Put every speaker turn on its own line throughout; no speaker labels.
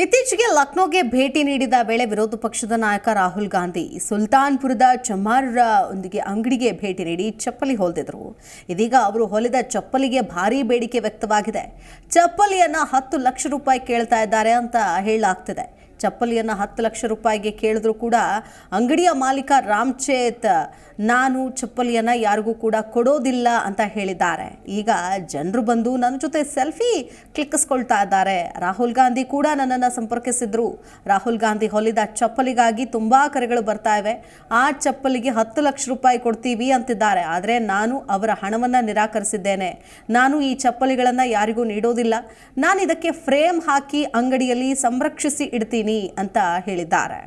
ಇತ್ತೀಚೆಗೆ ಲಕ್ನೋಗೆ ಭೇಟಿ ನೀಡಿದ ವೇಳೆ ವಿರೋಧ ಪಕ್ಷದ ನಾಯಕ ರಾಹುಲ್ ಗಾಂಧಿ ಸುಲ್ತಾನ್ಪುರದ ಚಮಾರ್ ಒಂದಿಗೆ ಅಂಗಡಿಗೆ ಭೇಟಿ ನೀಡಿ ಚಪ್ಪಲಿ ಹೊಲಿದಿದ್ರು. ಇದೀಗ ಅವರು ಹೊಲಿದ ಚಪ್ಪಲಿಗೆ ಭಾರೀ ಬೇಡಿಕೆ ವ್ಯಕ್ತವಾಗಿದೆ. ಚಪ್ಪಲಿಯನ್ನ ಹತ್ತು ಲಕ್ಷ ರೂಪಾಯಿ ಕೇಳ್ತಾ ಇದ್ದಾರೆ ಅಂತ ಹೇಳಲಾಗ್ತಿದೆ. ಚಪ್ಪಲಿಯನ್ನು ಹತ್ತು ಲಕ್ಷ ರೂಪಾಯಿಗೆ ಕೇಳಿದ್ರು ಕೂಡ ಅಂಗಡಿಯ ಮಾಲೀಕ ರಾಮ್ಚೇತ್, ನಾನು ಚಪ್ಪಲಿಯನ್ನು ಯಾರಿಗೂ ಕೂಡ ಕೊಡೋದಿಲ್ಲ ಅಂತ ಹೇಳಿದ್ದಾರೆ. ಈಗ ಜನರು ಬಂದು ನನ್ನ ಜೊತೆ ಸೆಲ್ಫಿ ಕ್ಲಿಕ್ಕಿಸ್ಕೊಳ್ತಾ ಇದ್ದಾರೆ. ರಾಹುಲ್ ಗಾಂಧಿ ಕೂಡ ನನ್ನನ್ನು ಸಂಪರ್ಕಿಸಿದ್ರು. ರಾಹುಲ್ ಗಾಂಧಿ ಹೊಲಿದ ಚಪ್ಪಲಿಗಾಗಿ ತುಂಬ ಕರೆಗಳು ಬರ್ತಾ ಇವೆ. ಆ ಚಪ್ಪಲಿಗೆ ಹತ್ತು ಲಕ್ಷ ರೂಪಾಯಿ ಕೊಡ್ತೀವಿ ಅಂತಿದ್ದಾರೆ. ಆದರೆ ನಾನು ಅವರ ಹಣವನ್ನು ನಿರಾಕರಿಸಿದ್ದೇನೆ. ನಾನು ಈ ಚಪ್ಪಲಿಗಳನ್ನು ಯಾರಿಗೂ ನೀಡೋದಿಲ್ಲ. ನಾನು ಇದಕ್ಕೆ ಫ್ರೇಮ್ ಹಾಕಿ ಅಂಗಡಿಯಲ್ಲಿ ಸಂರಕ್ಷಿಸಿ ಇಡ್ತೀನಿ. ಅಂತ ಹೇಳಿದ್ದಾರೆ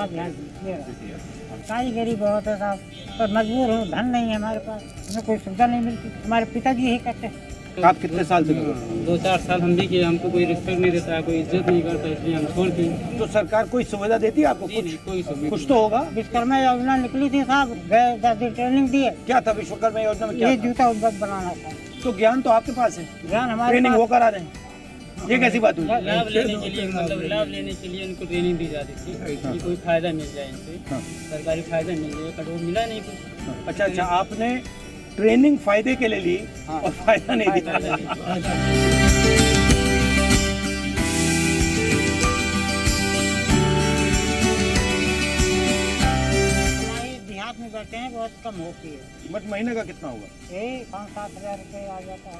आप ध्यान दीजिएगा कारीगरी बहुत है साहब पर मजबूर हूँ धन नहीं है हमारे पास हमें कोई सुविधा नहीं मिलती हमारे पिताजी यही करते हैं
आप कितने साल से कर रहे हो?
दो चार साल हम भी किए हमको कोई रिस्पेक्ट नहीं देता है कोई इज्जत नहीं करता इसलिए हम छोड़ दिए
तो सरकार कोई सुविधा देती है आपको
नहीं,
कुछ
नहीं, कोई सुविधा
कुछ तो होगा
विश्वकर्मा योजना निकली थी साहब गए दस दिन ट्रेनिंग दिए
क्या था विश्वकर्मा योजना में क्या
ये
था?
जूता उद्योग बनाना था
तो ज्ञान तो आपके पास है
ज्ञान हमारे
ट्रेनिंग वो
पास
करा रहे हैं ये कैसी बात हुई?
लाभ लेने के लिए मतलब लाभ लेने के लिए उनको ट्रेनिंग दी जाती थी कि कोई फ़ायदा मिल जाए इनसे।
हाँ।
सरकारी फ़ायदा मिल जाए पर वो मिला नहीं कुछ।
अच्छा अच्छा आपने ट्रेनिंग फ़ायदे के लिए ली
हाँ।
और फ़ायदा नहीं दिया।
देहात में बैठे हैं बहुत कम होती है।
बट महीने का कितना होगा?
यही पाँच सात हज़ार रुपये आ जाता है।